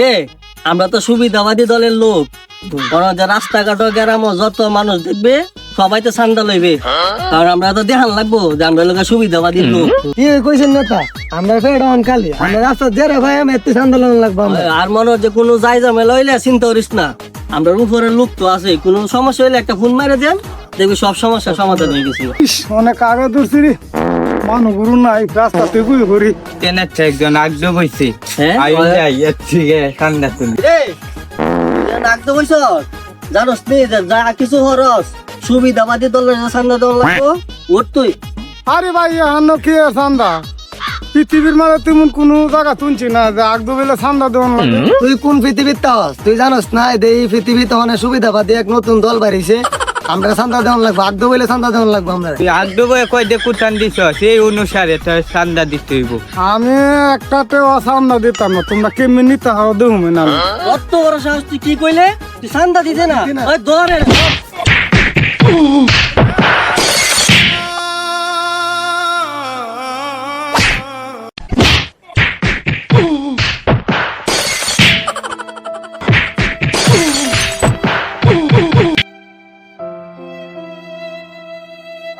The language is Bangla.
রে আমরা তো সুবিধাবাদী দলের লোক। কারণ যে রাস্তাঘাট গ্রাম যত মানুষ দেখবে সবাই তো চান্দা লইবে। কারণ আমরা তো দেখান লাগবো যে আমরা লোকের সুবিধাবাদী লোক। কি কইছেন নেতা? আমরা ফের অন কালি আমরা রাস্তা জেরে ভাই আমি এত আন্দোলন লাগবো আর মনে হয় যে কোনো যাই ঝামেলা হইলে চিন্তা করিস না। আমরা উপরের লোক তো আছে কোনো সমস্যা হইলে একটা ফোন মারে দেন দেখবি সব সমস্যার সমাধান হয়ে গেছিল অনেক আগে দূরছি গুরু নাই একজন হ্যাঁ? আই যাই রে জানোস নি যা কিছু খরচ সুবিধাবাদী দলের যে চান্দা লাগবো ওর তুই? আরে ভাই কি চান্দা? পৃথিবীর মানে তেমন কোনো জায়গা তুলছি না যে আগদো বেলে চান্দা দেওয়ান তুই কোন পৃথিবীর তাস তুই জানোস না এই পৃথিবীতে অনেক সুবিধা পাতি এক নতুন দল বাড়িছে। আমরা চান্দা দেওয়ান লাগবো আগ্ধ বলে চান্দা দেওয়ান লাগবো আমরা। তুই আগজ বয়ে কয় দে কুটান দিছ? সেই অনুসারে তোর ঠান্ডা দিতে হইব। আমি একটাতেও চান্দা দিতাম না তোমরা কেমনি নিতে হাও দেবো না কত বড় সাহস তুই কি কইলে? তুই চান্দা দিতে না। ওই দরের।